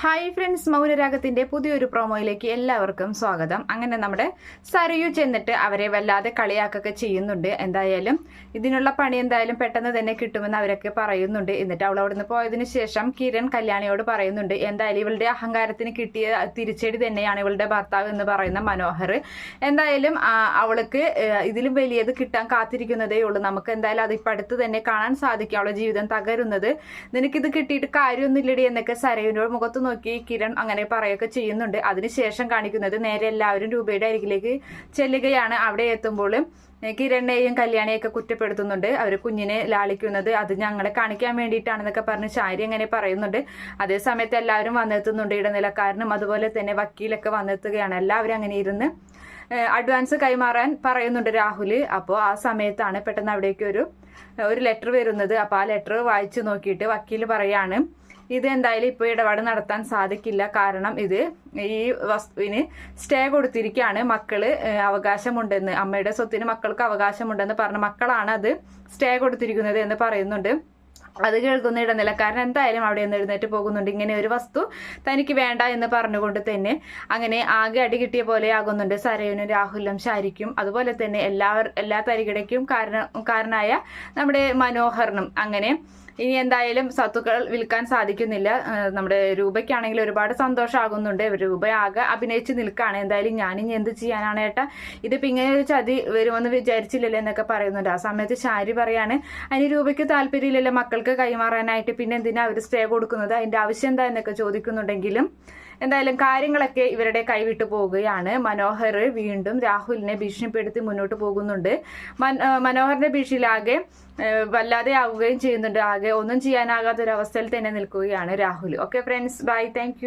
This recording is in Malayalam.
ഹായ് ഫ്രണ്ട്സ് മൗനരാഗത്തിന്റെ പുതിയൊരു പ്രൊമോയിലേക്ക് എല്ലാവർക്കും സ്വാഗതം. അങ്ങനെ നമ്മുടെ സരയു ചെന്നിട്ട് അവരെ വല്ലാതെ കളിയാക്കൊക്കെ ചെയ്യുന്നുണ്ട്. എന്തായാലും ഇതിനുള്ള പണി എന്തായാലും പെട്ടെന്ന് തന്നെ കിട്ടുമെന്ന് അവരൊക്കെ പറയുന്നുണ്ട്. എന്നിട്ട് അവൾ അവിടുന്ന് പോയതിനു ശേഷം കിരൺ കല്യാണിയോട് പറയുന്നുണ്ട് എന്തായാലും ഇവളുടെ അഹങ്കാരത്തിന് കിട്ടിയ തിരിച്ചടി തന്നെയാണ് ഇവളുടെ ഭർത്താവ് എന്ന് പറയുന്ന മനോഹർ. എന്തായാലും അവൾക്ക് ഇതിലും വലിയത് കിട്ടാൻ കാത്തിരിക്കുന്നതേ ഉള്ളൂ. നമുക്ക് എന്തായാലും അത് ഇപ്പം അടുത്ത് തന്നെ കാണാൻ സാധിക്കും. അവളുടെ ജീവിതം തകരുന്നത്. നിനക്കിത് കിട്ടിയിട്ട് കാര്യമൊന്നുമില്ലടി എന്നൊക്കെ സരയുവിനോട് മുഖത്ത് നോക്കി കിരൺ അങ്ങനെ പറയുകയൊക്കെ ചെയ്യുന്നുണ്ട്. അതിനുശേഷം കാണിക്കുന്നത് നേരെ എല്ലാവരും രൂപയുടെ അരികിലേക്ക് ചെല്ലുകയാണ്. അവിടെ എത്തുമ്പോൾ കിരണിനെയും കല്യാണിയൊക്കെ കുറ്റപ്പെടുത്തുന്നുണ്ട്. അവർ കുഞ്ഞിനെ ലാളിക്കുന്നത് അത് ഞങ്ങളെ കാണിക്കാൻ വേണ്ടിയിട്ടാണെന്നൊക്കെ പറഞ്ഞ് ശാരി അങ്ങനെ പറയുന്നുണ്ട്. അതേസമയത്ത് എല്ലാവരും വന്നെത്തുന്നുണ്ട്. ഇടനിലക്കാരനും അതുപോലെ തന്നെ വക്കീലൊക്കെ വന്നെത്തുകയാണ്. എല്ലാവരും അങ്ങനെ ഇരുന്ന് അഡ്വാൻസ് കൈമാറാൻ പറയുന്നുണ്ട് രാഹുൽ അപ്പോൾ ആ സമയത്താണ് പെട്ടെന്ന് അവിടേക്ക് ഒരു ഒരു ലെറ്റർ വരുന്നത്. അപ്പോൾ ആ ലെറ്റർ വായിച്ചു നോക്കിയിട്ട് വക്കീൽ പറയാണ് ഇത് എന്തായാലും ഇപ്പോൾ ഇടപാട് നടത്താൻ സാധിക്കില്ല. കാരണം ഇത് ഈ വസ്തുവിന് സ്റ്റേ കൊടുത്തിരിക്കുകയാണ് മക്കൾ അവകാശമുണ്ടെന്ന് അമ്മയുടെ സ്വത്തിന് മക്കൾക്ക് അവകാശമുണ്ടെന്ന് പറഞ്ഞ മക്കളാണ് അത് സ്റ്റേ കൊടുത്തിരിക്കുന്നത് എന്ന് പറയുന്നുണ്ട്. അത് കേൾക്കുന്ന ഇടനിലക്കാരൻ എന്തായാലും അവിടെ നിന്ന് എഴുന്നേറ്റ് പോകുന്നുണ്ട്. ഇങ്ങനെ ഒരു വസ്തു തനിക്ക് വേണ്ട എന്ന് പറഞ്ഞുകൊണ്ട് തന്നെ അങ്ങനെ ആകെ അടി കിട്ടിയ പോലെ ആകുന്നുണ്ട്. സരയുനും രാഹുലും ശാരിക്കും. അതുപോലെ തന്നെ എല്ലാവർ എല്ലാ തരികിടയ്ക്കും കാരണ കാരനായ നമ്മുടെ മനോഹരനും. അങ്ങനെ ഇനി എന്തായാലും സ്വത്തുക്കൾ വിൽക്കാൻ സാധിക്കുന്നില്ല. നമ്മുടെ രൂപയ്ക്കാണെങ്കിൽ ഒരുപാട് സന്തോഷമാകുന്നുണ്ട് രൂപ ആകെ അഭിനയിച്ച് നിൽക്കുകയാണ് എന്തായാലും ഞാനിനി എന്ത് ചെയ്യാനാണ് ഏട്ടാ? ഇതിപ്പോൾ ഇങ്ങനെ ഒരു ചതി വരുമെന്ന് വിചാരിച്ചില്ലല്ലോ എന്നൊക്കെ പറയുന്നുണ്ട്. ആ സമയത്ത് ശാരി പറയാണ് അതിന് രൂപയ്ക്ക് താല്പര്യമില്ലല്ലോ മക്കൾക്ക് കൈമാറാനായിട്ട്. പിന്നെ എന്തിനാ അവർ സ്റ്റേ കൊടുക്കുന്നത്? അതിന്റെ ആവശ്യം എന്താ? എന്നൊക്കെ ചോദിക്കുന്നുണ്ടെങ്കിലും എന്തായാലും കാര്യങ്ങളൊക്കെ ഇവരുടെ കൈവിട്ടു പോവുകയാണ്. മനോഹർ വീണ്ടും രാഹുലിനെ ഭീഷണിപ്പെടുത്തി മുന്നോട്ട് പോകുന്നുണ്ട്. മനോഹറിന്റെ ഭീഷണിയിലാകെ വല്ലാതെ ആവുകയും ചെയ്യുന്നുണ്ട്. ആകെ ഒന്നും ചെയ്യാനാകാത്ത ഒരു അവസ്ഥയിൽ തന്നെ നിൽക്കുകയാണ് Rahul. Okay friends bye thank